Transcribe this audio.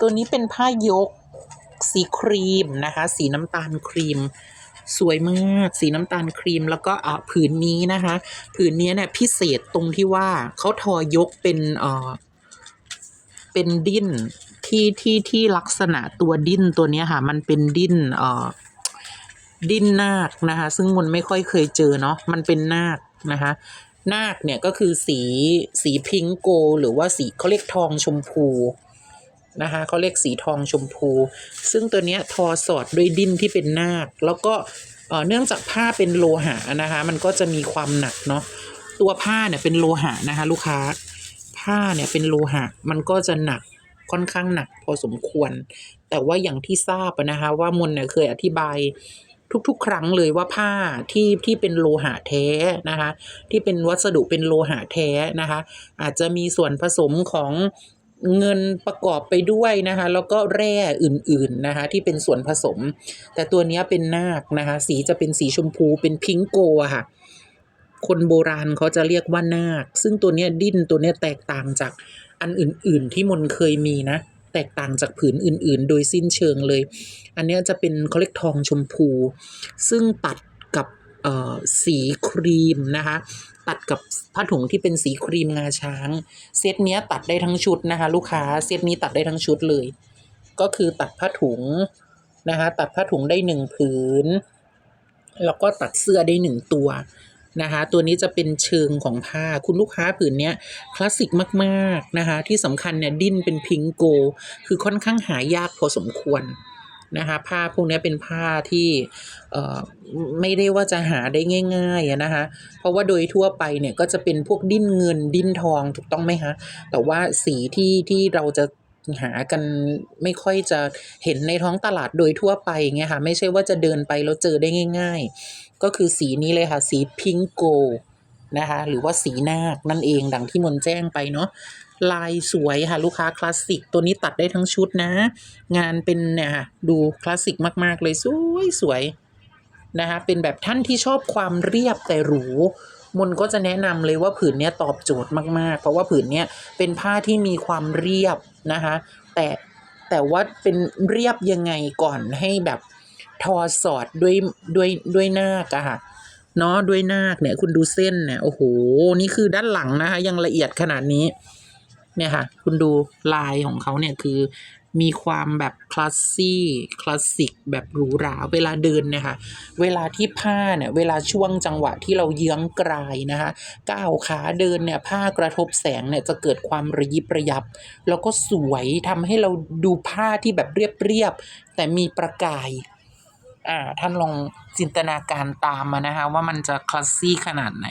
ตัวนี้เป็นผ้ายกสีครีมนะคะ สีน้ำตาลครีม สวยมาก สีน้ำตาลครีมแล้วก็อะผืนนี้นะคะ ผืนนี้เนี่ยพิเศษตรงที่ว่าเขาทอยกเป็นเอ่อเป็นดิ้นที่ที่ที่ลักษณะตัวดิ้นตัวนี้ค่ะ มันเป็นดิ้นเอ่อดิ้นนาคนะคะ ซึ่งมันไม่ค่อยเคยเจอเนาะมันเป็นนาคนะคะนาคเนี่ยก็คือสีสีพิงโก หรือว่าสีเขาเรียกทองชมพู นะคะเขาเรียกสีทองชมพู ซึ่งตัวเนี้ยทอสอดด้วยดิ้นที่เป็นนาค แล้วก็เอ่อเนื่องจากผ้าเป็นโลหะนะคะ มันก็จะมีความหนักเนาะตัวผ้าเนี่ยเป็นโลหะนะคะ ลูกค้าผ้าเนี่ยเป็นโลหะมันก็จะหนักค่อนข้างหนักพอสมควร แต่ว่าอย่างที่ทราบนะคะว่ามนเนี่ยเคยอธิบายทุกๆ ครั้งเลยว่าผ้าที่ที่เป็นโลหะแท้นะคะ ที่เป็นวัสดุเป็นโลหะแท้นะคะ อาจจะมีส่วนผสมของ เงินประกอบไปด้วยนะคะ แล้วก็แร่อื่นๆนะคะ ที่เป็นส่วนผสม แต่ตัวนี้เป็นนาคนะคะ สีจะเป็นสีชมพูเป็นพิงโกะค่ะ คนโบราณเขาจะเรียกว่านาค ซึ่งตัวนี้ดิ้นตัวนี้แตกต่างจากอันอื่น ๆ ที่มนเคยมีนะ แตกต่างจากผืนอื่น ๆ โดยสิ้นเชิงเลย อันนี้จะเป็นเขาเรียกทองชมพู ซึ่งตัด สีครีมนะคะตัดกับผ้าถุงที่เป็นสีครีมงาช้าง เซตเนี้ยตัดได้ทั้งชุดนะคะ ลูกค้าเซตนี้ตัดได้ทั้งชุดเลย ก็คือตัดผ้าถุงนะคะตัดผ้าถุงได้หนึ่งผืน แล้วก็ตัดเสื้อได้หนึ่งตัวนะคะตัวนี้จะเป็นเชิงของผ้าคุณลูกค้าผืนเนี้ยคลาสสิกมาก ๆ นะคะที่สำคัญเนี่ยดิ้นเป็นพิงโก คือค่อนข้างหายากพอสมควร นะคะผ้าพวกนี้เป็นผ้าที่เอ่อไม่ได้ว่าจะหาได้ง่ายๆนะคะเพราะว่าโดยทั่วไปเนี่ยก็จะเป็นพวกดิ้นเงินดิ้นทองถูกต้องไหมคะแต่ว่าสีที่ที่เราจะหากันไม่ค่อยจะเห็นในท้องตลาดโดยทั่วไปเงี้ยค่ะไม่ใช่ว่าจะเดินไปแล้วเจอได้ง่าย ๆ ก็คือสีนี้เลยค่ะ สีพิงโก นะคะหรือว่าสีนาคนั่นเองดังที่มนแจ้งไปเนาะลายสวยค่ะลูกค้าคลาสสิกตัวนี้ตัดได้ทั้งชุดนะ งานเป็นเนี่ยค่ะดูคลาสสิกมาก ๆ เลยสวยสวยนะคะเป็นแบบท่านที่ชอบความเรียบแต่หรูมนก็จะแนะนำเลยว่าผืนนี้ตอบโจทย์มาก ๆ เพราะว่าผืนนี้เป็นผ้าที่มีความเรียบนะคะแต่แต่ว่าเป็นเรียบยังไงก่อนให้แบบทอสอดด้วยด้วยด้วยหน้าคอะค่ะ เนาะด้วยนาคเนี่ย คุณดูเส้นเนี่ยโอ้โห นี่คือด้านหลังนะคะ ยังละเอียดขนาดนี้ เนี่ยค่ะ คุณดูลายของเขาเนี่ยคือมีความแบบคลาสซี่คลาสสิกแบบหรูหราเวลาเดินเนี่ยค่ะเวลาที่ผ้าเนี่ยเวลาช่วงจังหวะที่เราเยื้องกรายนะคะก้าวขาเดินเนี่ยผ้ากระทบแสงเนี่ยจะเกิดความระยิบระยับ แล้วก็สวยทำให้เราดูผ้าที่แบบเรียบๆแต่มีประกาย ท่านลองจินตนาการตามมานะคะ ว่ามันจะคลาสซี่ขนาดไหน